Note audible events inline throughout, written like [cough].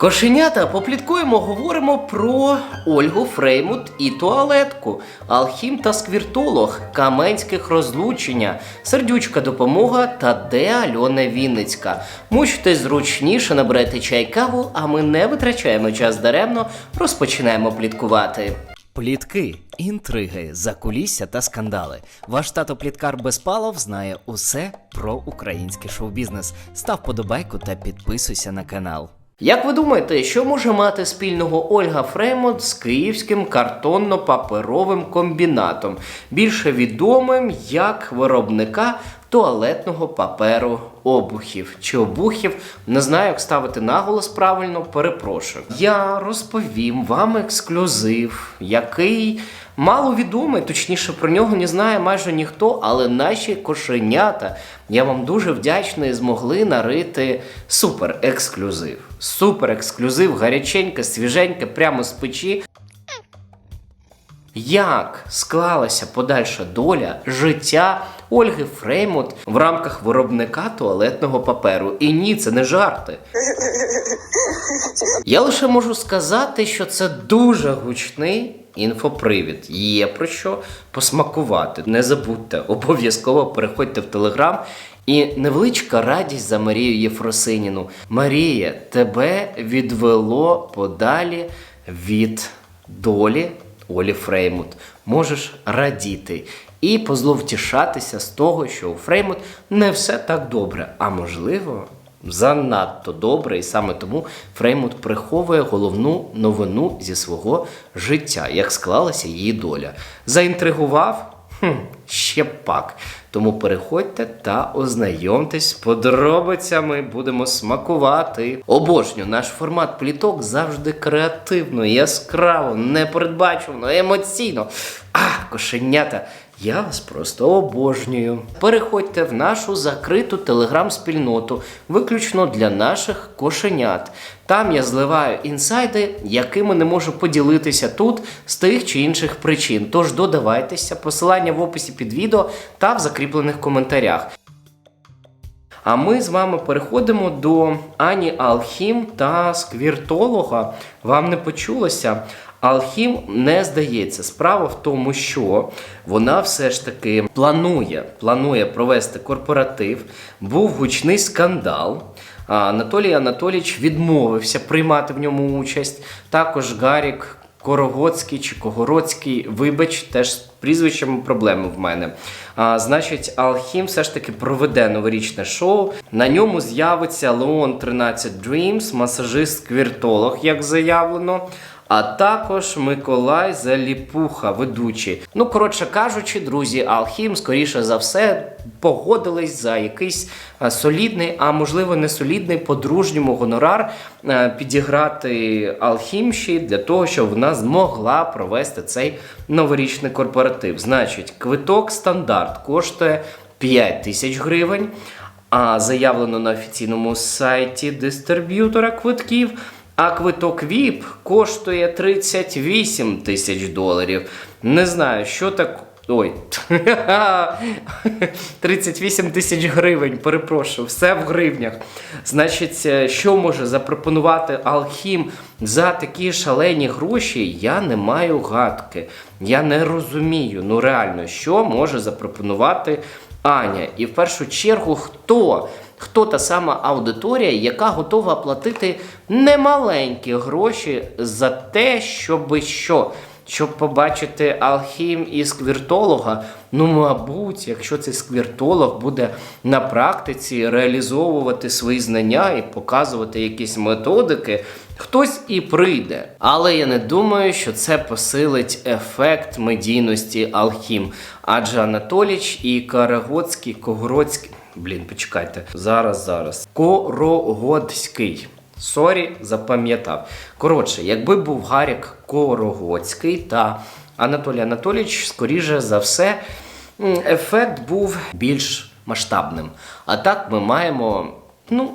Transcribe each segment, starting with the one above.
Кошенята, попліткуємо, говоримо про Ольгу Фреймут і туалетку, алхім та сквіртолог, каменських розлучення, сердючка допомога та де Альона Вінницька. Мучте зручніше, наберете чай каву, а ми не витрачаємо час даремно, розпочинаємо пліткувати. Плітки, інтриги, закулісся та скандали. Ваш тато Пліткар Безпалов знає усе про український шоу-бізнес. Став подобайку та підписуйся на канал. Як ви думаєте, що може мати спільного Ольга Фреймонт з київським картонно-паперовим комбінатом, більше відомим як виробника туалетного паперу обухів чи обухів? Не знаю, як ставити наголос правильно, перепрошую. Я розповім вам ексклюзив, який маловідомий, точніше про нього не знає майже ніхто, але наші кошенята, я вам дуже вдячний, змогли нарити супер ексклюзив. Супер ексклюзив, гаряченьке, свіженьке, прямо з печі. Як склалася подальша доля життя Ольги Фреймут в рамках виробника туалетного паперу? І ні, це не жарти. [laughs] Я лише можу сказати, що це дуже гучний інфопривід. Є про що посмакувати. Не забудьте, обов'язково переходьте в телеграм. І невеличка радість за Марію Єфросиніну. Марія, тебе відвело подалі від долі Олі Фреймут. Можеш радіти і позловтішатися з того, що у Фреймут не все так добре, а можливо, занадто добре, і саме тому Фреймут приховує головну новину зі свого життя, як склалася її доля. Заінтригував? Хм, ще пак. Тому переходьте та ознайомтесь з подробицями, будемо смакувати. Обожню, наш формат пліток завжди креативно, яскраво, непередбачувано, емоційно. А, кошенята, я вас просто обожнюю. Переходьте в нашу закриту телеграм-спільноту, виключно для наших кошенят. Там я зливаю інсайди, якими не можу поділитися тут з тих чи інших причин. Тож додавайтеся, посилання в описі під відео та в закріплених коментарях. А ми з вами переходимо до Ані Алхім та сквіртолога. Вам не почулося? Алхім не здається. Справа в тому, що вона все ж таки планує, планує провести корпоратив. Був гучний скандал. Анатолій Анатолійович відмовився приймати в ньому участь. Також Гарік Корогоцький чи Когородський, вибач, теж з прізвищем проблеми в мене. А, значить, Алхім все ж таки проведе новорічне шоу. На ньому з'явиться Леон 13 Dreams, масажист-квіртолог, як заявлено. А також Миколай Заліпуха, ведучий. Ну, коротше кажучи, друзі, Алхім, скоріше за все, погодились за якийсь е, солідний, а можливо не солідний по-дружньому гонорар е, підіграти Алхімші для того, щоб вона змогла провести цей новорічний корпоратив. Значить, квиток стандарт коштує 5 тисяч гривень. А заявлено на офіційному сайті дистриб'ютора квитків. А квиток VIP коштує 38 тисяч доларів. Не знаю, що так. Ой, [laughs] 38 тисяч гривень, перепрошую, все в гривнях. Значить, е, що може запропонувати Алхім за такі шалені гроші? Я не маю гадки. Я не розумію. Ну реально, що може запропонувати Аня? І в першу чергу, хто? Хто та сама аудиторія, яка готова платити немаленькі гроші за те, щоби що? Щоб побачити алхім і сквіртолога, ну, мабуть, якщо цей сквіртолог буде на практиці реалізовувати свої знання і показувати якісь методики, хтось і прийде. Але я не думаю, що це посилить ефект медійності алхім. Адже Анатоліч і Карагоцький, Когородський. Блін, почекайте. Зараз, зараз. Корогодський. Сорі, запам'ятав. Коротше, якби був Гарік Корогоцький та Анатолій Анатолійович, скоріше за все, ефект був більш масштабним. А так ми маємо, ну.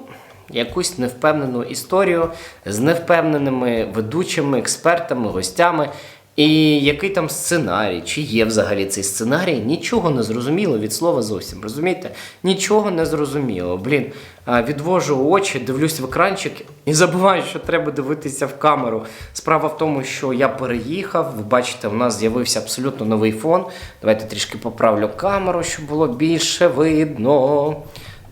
Якусь невпевнену історію з невпевненими ведучими, експертами, гостями. І який там сценарій, чи є взагалі цей сценарій, нічого не зрозуміло від слова зовсім. Розумієте? Нічого не зрозуміло. Блін, відвожу очі, дивлюсь в екранчик і забуваю, що треба дивитися в камеру. Справа в тому, що я переїхав. Ви бачите, у нас з'явився абсолютно новий фон. Давайте трішки поправлю камеру, щоб було більше видно.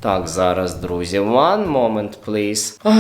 Так, зараз, друзі, one moment, please. А,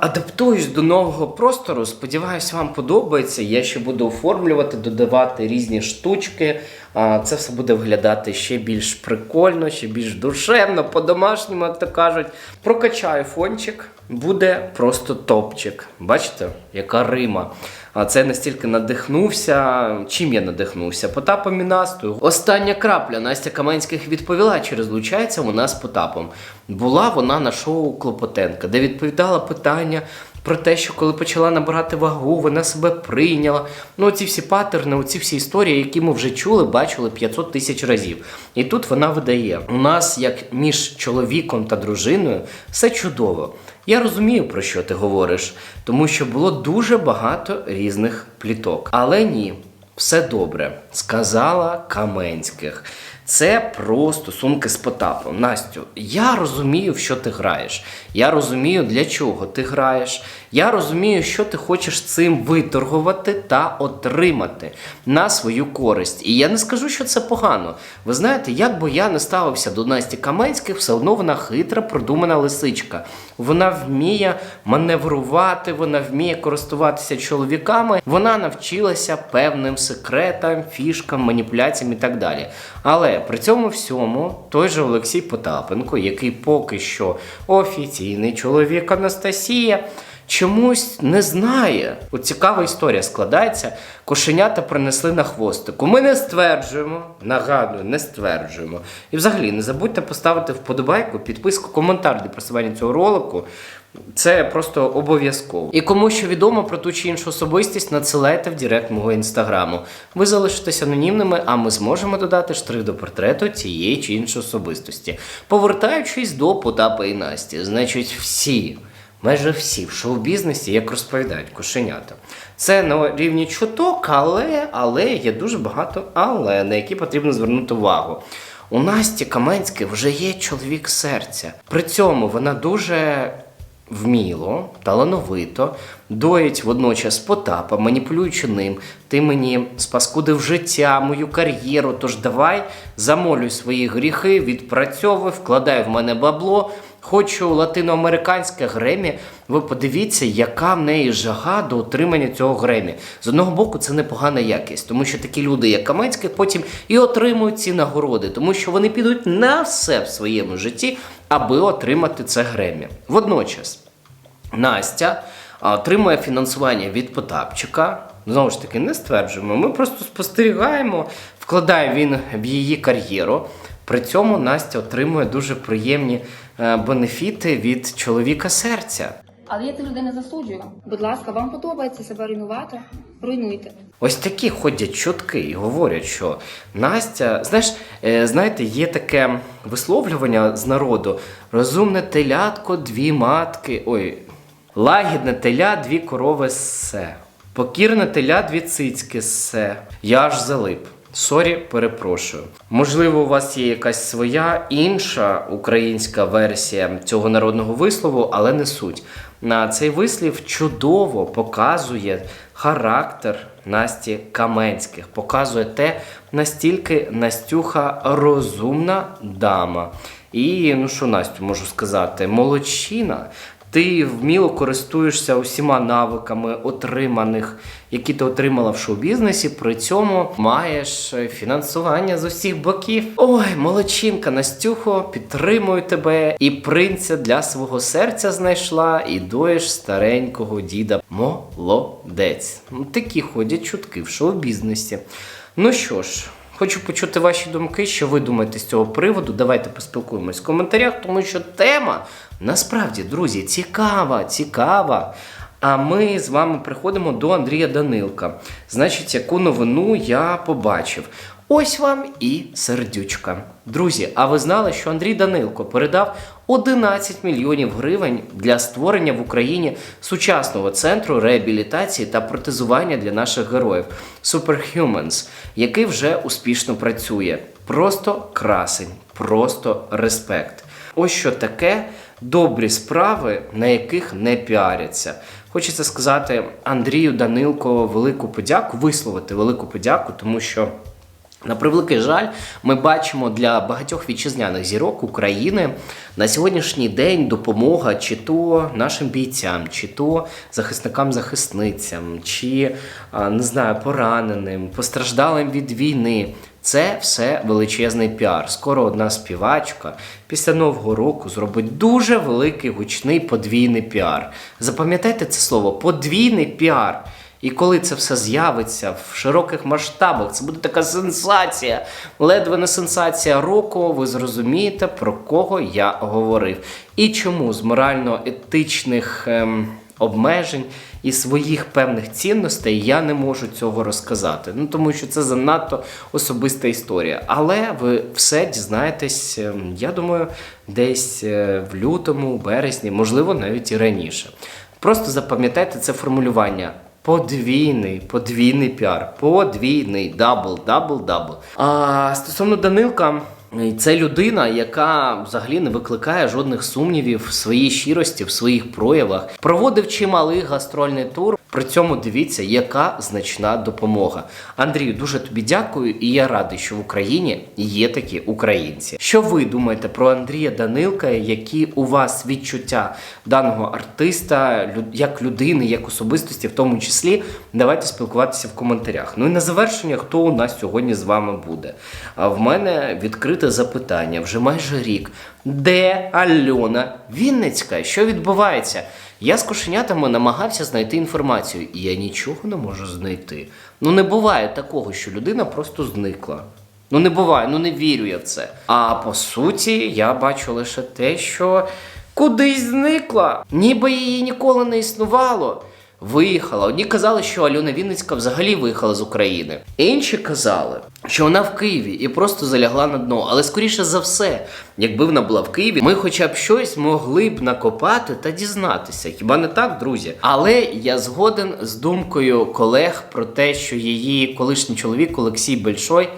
адаптуюсь до нового простору. Сподіваюсь, вам подобається. Я ще буду оформлювати, додавати різні штучки. А, це все буде виглядати ще більш прикольно, ще більш душевно, по-домашньому, як то кажуть. Прокачаю фончик, буде просто топчик. Бачите, яка рима. А це настільки надихнувся. Чим я надихнувся? Потапом і Настою. Остання крапля Настя Каменських відповіла, чи розлучається вона з Потапом. Була вона на шоу Клопотенка, де відповідала питання про те, що коли почала набирати вагу, вона себе прийняла. Ну, оці всі паттерни, оці всі історії, які ми вже чули, бачили 500 тисяч разів. І тут вона видає: у нас, як між чоловіком та дружиною, все чудово. Я розумію, про що ти говориш, тому що було дуже багато різних пліток. Але ні, все добре, сказала Каменських. Це про стосунки з Потапом. Настю, я розумію, в що ти граєш. Я розумію, для чого ти граєш. Я розумію, що ти хочеш цим виторгувати та отримати на свою користь. І я не скажу, що це погано. Ви знаєте, як би я не ставився до Насті Каменських, все одно вона хитра, продумана лисичка. Вона вміє маневрувати, вона вміє користуватися чоловіками. Вона навчилася певним секретам, фішкам, маніпуляціям і так далі. Але при цьому всьому той же Олексій Потапенко, який поки що офіційний чоловік Анастасія, чомусь не знає. От цікава історія складається. Кошенята принесли на хвостику. Ми не стверджуємо, нагадую, не стверджуємо. І взагалі не забудьте поставити вподобайку, підписку, коментар для просування цього ролику. Це просто обов'язково. І кому що відомо про ту чи іншу особистість, надсилайте в директ мого інстаграму. Ви залишитесь анонімними, а ми зможемо додати штрих до портрету цієї чи іншої особистості. Повертаючись до Потапа і Насті, значить, всі. Майже всі в шоу-бізнесі, як розповідають кошенята. Це на рівні чуток, але, але є дуже багато але, на які потрібно звернути увагу. У Насті Каменських вже є чоловік серця. При цьому вона дуже вміло, талановито, доїть водночас Потапа, маніпулюючи ним. Ти мені спаскудив життя, мою кар'єру. Тож давай замолюй свої гріхи, відпрацьовуй, вкладай в мене бабло. Хочу латиноамериканське Гремі. Ви подивіться, яка в неї жага до отримання цього Гремі. З одного боку, це непогана якість, тому що такі люди, як Каменський, потім і отримують ці нагороди, тому що вони підуть на все в своєму житті, аби отримати це Гремі. Водночас. Настя отримує фінансування від Потапчика. Знову ж таки, не стверджуємо. Ми просто спостерігаємо, вкладає він в її кар'єру. При цьому Настя отримує дуже приємні бенефіти від чоловіка серця. Але я цих людей не засуджую. Будь ласка, вам подобається себе руйнувати? Руйнуйте. Ось такі ходять чутки і говорять, що Настя, знаєш, е, знаєте, є таке висловлювання з народу: розумне телятко, дві матки. Ой, лагідне теля, дві корови ссе. Покірне теля, дві цицьки ссе. Я аж залип. Сорі, перепрошую. Можливо, у вас є якась своя інша українська версія цього народного вислову, але не суть. На цей вислів чудово показує характер Насті Каменських, показує те, настільки Настюха розумна дама. І ну що Настю можу сказати, молодчина. Ти вміло користуєшся усіма навиками отриманих, які ти отримала в шоу-бізнесі. При цьому маєш е, фінансування з усіх боків. Ой, молодчинка, Настюхо, підтримую тебе. І принця для свого серця знайшла, і доїш старенького діда. Молодець. Ну, такі ходять чутки в шоу-бізнесі. Ну що ж. Хочу почути ваші думки, що ви думаєте з цього приводу. Давайте поспілкуємось в коментарях, тому що тема насправді, друзі, цікава, цікава. А ми з вами приходимо до Андрія Данилка. Значить, яку новину я побачив. Ось вам і сердючка. Друзі, а ви знали, що Андрій Данилко передав 11 мільйонів гривень для створення в Україні сучасного центру реабілітації та протезування для наших героїв Superhumans, який вже успішно працює. Просто красень, просто респект. Ось що таке добрі справи, на яких не піаряться. Хочеться сказати Андрію Данилко велику подяку, висловити велику подяку, тому що. На превеликий жаль, ми бачимо для багатьох вітчизняних зірок України на сьогоднішній день допомога чи то нашим бійцям, чи то захисникам-захисницям, чи не знаю, пораненим, постраждалим від війни. Це все величезний піар. Скоро одна співачка після нового року зробить дуже великий гучний подвійний піар. Запам'ятайте це слово подвійний піар. І коли це все з'явиться в широких масштабах, це буде така сенсація, ледве не сенсація року. Ви зрозумієте, про кого я говорив. І чому з морально-етичних ем, обмежень і своїх певних цінностей я не можу цього розказати. Ну тому що це занадто особиста історія. Але ви все дізнаєтесь, ем, я думаю, десь е, в лютому, березні, можливо, навіть і раніше. Просто запам'ятайте це формулювання. Подвійний, подвійний піар. Подвійний, дабл, дабл, дабл. А стосовно Данилка, це людина, яка взагалі не викликає жодних сумнівів в своїй щирості, в своїх проявах. Проводив чималий гастрольний тур. При цьому дивіться, яка значна допомога. Андрію, дуже тобі дякую, і я радий, що в Україні є такі українці. Що ви думаєте про Андрія Данилка? Які у вас відчуття даного артиста, як людини, як особистості, в тому числі? Давайте спілкуватися в коментарях. Ну і на завершення, хто у нас сьогодні з вами буде? А в мене відкрите запитання вже майже рік. Де Альона Вінницька? Що відбувається? Я з кошенятами намагався знайти інформацію, і я нічого не можу знайти. Ну не буває такого, що людина просто зникла. Ну не буває, ну не вірю я в це. А по суті, я бачу лише те, що кудись зникла, ніби її ніколи не існувало. Виїхала. Одні казали, що Альона Вінницька взагалі виїхала з України. Інші казали, що вона в Києві і просто залягла на дно. Але скоріше за все, якби вона була в Києві, ми хоча б щось могли б накопати та дізнатися. Хіба не так, друзі? Але я згоден з думкою колег про те, що її колишній чоловік Олексій Бельшой.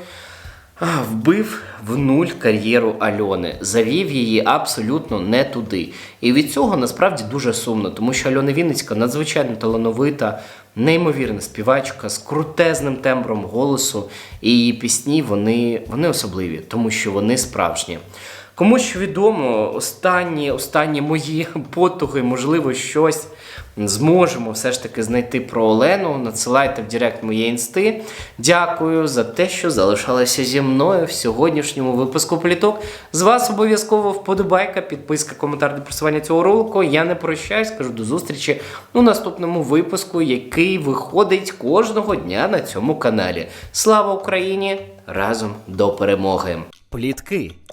Вбив в нуль кар'єру Альони, завів її абсолютно не туди. І від цього насправді дуже сумно, тому що Альона Вінницька надзвичайно талановита, неймовірна співачка з крутезним тембром голосу. І її пісні вони, вони особливі, тому що вони справжні. Комусь відомо, останні, останні мої [laughs] потуги, можливо, щось зможемо все ж таки знайти про Олену. Надсилайте в Директ моє інсти. Дякую за те, що залишалися зі мною в сьогоднішньому випуску пліток. З вас обов'язково вподобайка, підписка, коментар до просування цього ролику. Я не прощаюсь, кажу до зустрічі у наступному випуску, який виходить кожного дня на цьому каналі. Слава Україні! Разом до перемоги! Плітки,